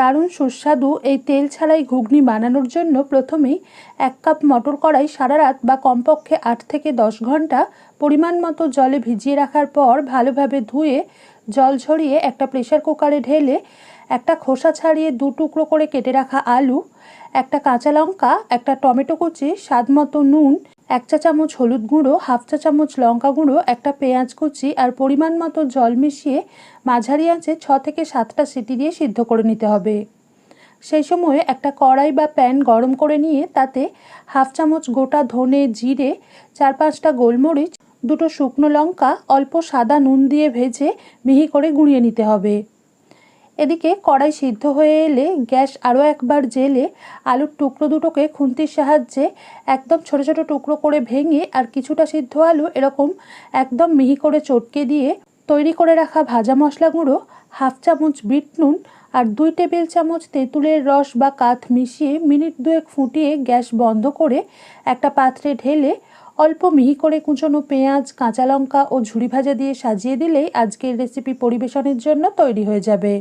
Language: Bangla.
দারুণ সুস্বাদু এই তেল ছাড়াই ঘুগনি বানানোর জন্য প্রথমেই এক কাপ মটর কড়াই সারা রাত বা কমপক্ষে আট থেকে দশ ঘণ্টা পরিমাণ মতো জলে ভিজিয়ে রাখার পর ভালোভাবে ধুয়ে জল ঝরিয়ে একটা প্রেশার কুকারে ঢেলে একটা খোসা ছাড়িয়ে দু টুকরো করে কেটে রাখা আলু, একটা কাঁচা লঙ্কা, একটা টমেটো কুচি, স্বাদ মতো নুন, এক চা চামচ হলুদ গুঁড়ো, হাফ চা চামচ লঙ্কা গুঁড়ো, একটা পেঁয়াজ কুচি আর পরিমাণ মতো জল মিশিয়ে মাঝারি আঁচে ছ থেকে সাতটা সিটি দিয়ে সিদ্ধ করে নিতে হবে। সেই সময়ে একটা কড়াই বা প্যান গরম করে নিয়ে তাতে হাফ চামচ গোটা ধনে জিরে, চার পাঁচটা গোলমরিচ, দুটো শুকনো লঙ্কা, অল্প সাদা নুন দিয়ে ভেজে মিহি করে গুঁড়িয়ে নিতে হবে। এদিকে কড়াই সিদ্ধ হয়ে এলে গ্যাস আরও একবার জেলে আলুর টুকরো দুটোকে খুন্তির সাহায্যে একদম ছোট ছোট টুকরো করে ভেঙে আর কিছুটা সিদ্ধ আলু এরকম একদম মিহি করে চটকে দিয়ে তৈরি করে রাখা ভাজা মশলা গুঁড়ো, হাফ চামচ বিট নুন আর দুই টেবিল চামচ তেঁতুলের রস বা কাঠ মিশিয়ে মিনিট দুয়েক ফুটিয়ে গ্যাস বন্ধ করে একটা পাত্রে ঢেলে অল্প মিহি করে কুচনো পেঁয়াজ, কাঁচা লঙ্কা ও ঝুড়ি ভাজা দিয়ে সাজিয়ে দিলেই আজকের রেসিপি পরিবেশনের জন্য তৈরি হয়ে যাবে।